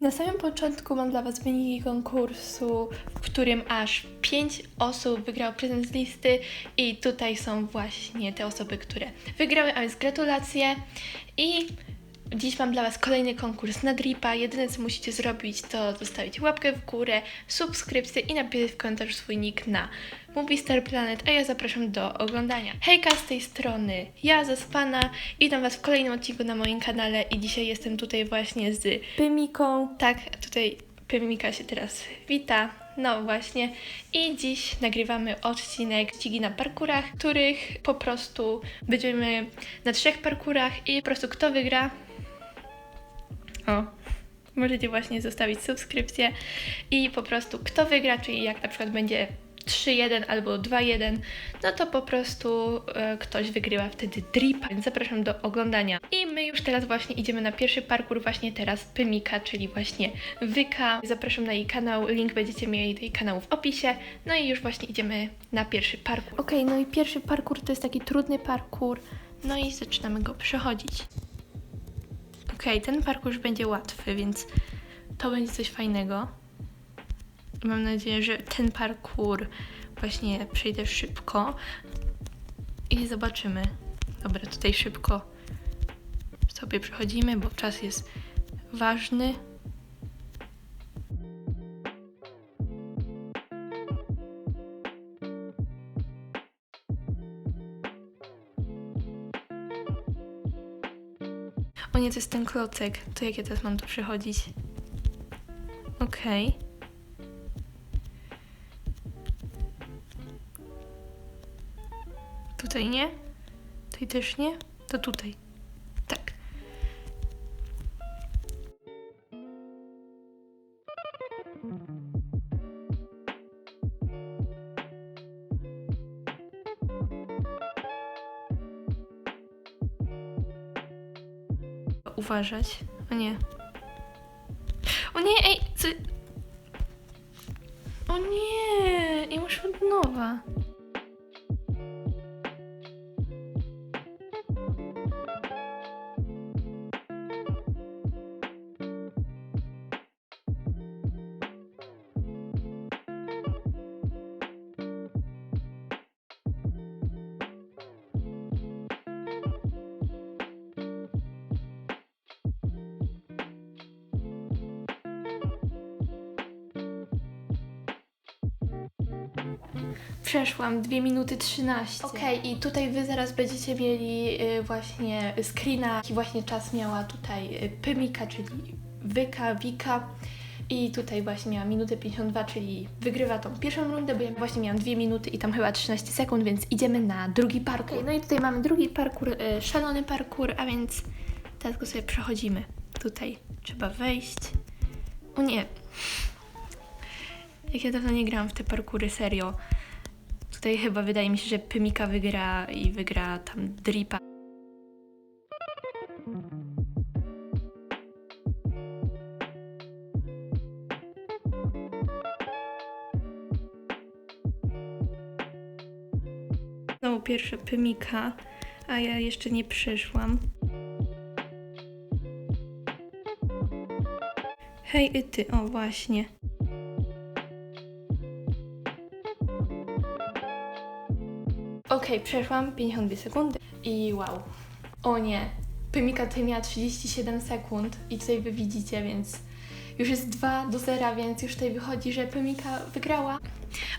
Na samym początku mam dla Was wyniki konkursu, w którym aż 5 osób wygrało prezent z listy i tutaj są właśnie te osoby, które wygrały, a więc gratulacje. I dziś mam dla Was kolejny konkurs na Dripa. Jedyne co musicie zrobić to zostawić łapkę w górę, subskrypcję i napisać w komentarzu swój nick na Movie Star Planet, a ja zapraszam do oglądania. Hejka z tej strony, ja Zaspana, witam Was w kolejnym odcinku na moim kanale i dzisiaj jestem tutaj właśnie z Pymiką. Tak, tutaj Pymika się teraz wita. No właśnie. I dziś nagrywamy odcinek ścigi na parkurach, których po prostu będziemy na trzech parkurach i po prostu kto wygra. O, możecie właśnie zostawić subskrypcję i po prostu kto wygra, czyli jak na przykład będzie 3-1 albo 2-1, no to po prostu e, ktoś wygrywa wtedy drip, więc zapraszam do oglądania. I my już teraz właśnie idziemy na pierwszy parkour, właśnie teraz Pymika, czyli właśnie Wyka. Zapraszam na jej kanał, link będziecie mieli do jej kanału w opisie. No i już właśnie idziemy na pierwszy parkour. Okej, no i pierwszy parkour to jest taki trudny parkour, no i zaczynamy go przechodzić. Okej, ten parkour już będzie łatwy, więc to będzie coś fajnego. Mam nadzieję, że ten parkour właśnie przejdę szybko i zobaczymy. Dobra, tutaj szybko sobie przechodzimy, bo czas jest ważny. O nie, to jest ten klocek. To jak ja teraz mam tu przechodzić? Okej. Tutaj nie? Tutaj też nie? To tutaj. Tak. Uważać. O nie. O nie, ej, co... O nie, ja muszę od nowa. Przeszłam 2 minuty 13. Okej, i tutaj wy zaraz będziecie mieli y, właśnie screena, jaki właśnie czas miała tutaj y, Pymika, czyli Wyka, Wika. I tutaj właśnie miała minutę 52, czyli wygrywa tą pierwszą rundę, bo ja właśnie miałam 2 minuty i tam chyba 13 sekund, więc idziemy na drugi parkour. no i tutaj mamy drugi parkour, y, szalony parkour, a więc teraz go sobie przechodzimy. Tutaj trzeba wejść. O nie. Jak ja dawno nie grałam w te parkury, serio. Tutaj chyba wydaje mi się, że Pymika wygra i wygra tam Dripa. Znowu pierwsza Pymika, a ja jeszcze nie przyszłam. Hej, ty, o właśnie. Okej, przeszłam 52 sekundy i wow. O nie, Pymika tutaj miała 37 sekund i tutaj wy widzicie, więc już jest 2 do 0, więc już tutaj wychodzi, że Pymika wygrała.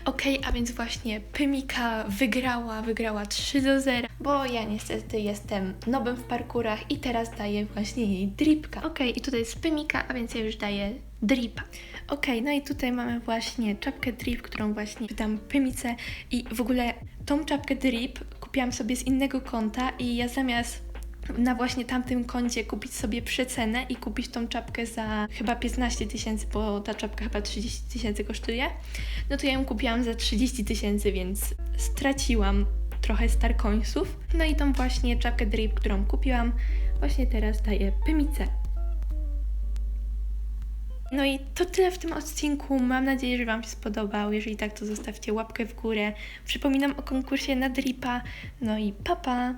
Okej, a więc właśnie Pymika wygrała, wygrała 3 do 0, bo ja niestety jestem nobem w parkurach i teraz daję właśnie jej dripka. Okej, i tutaj jest Pymika, a więc ja już daję dripa. Okej, no i tutaj mamy właśnie czapkę drip, którą właśnie wydam Pymice i w ogóle tą czapkę drip kupiłam sobie z innego konta i ja zamiast na właśnie tamtym koncie kupić sobie przecenę i kupić tą czapkę za chyba 15 tysięcy, bo ta czapka chyba 30 tysięcy kosztuje, no to ja ją kupiłam za 30 tysięcy, więc straciłam trochę starkońsów. No i tą właśnie czapkę drip, którą kupiłam, właśnie teraz daję Pymice. No i to tyle w tym odcinku. Mam nadzieję, że Wam się spodobał. Jeżeli tak, to zostawcie łapkę w górę. Przypominam o konkursie na Dripa. No i papa! Pa.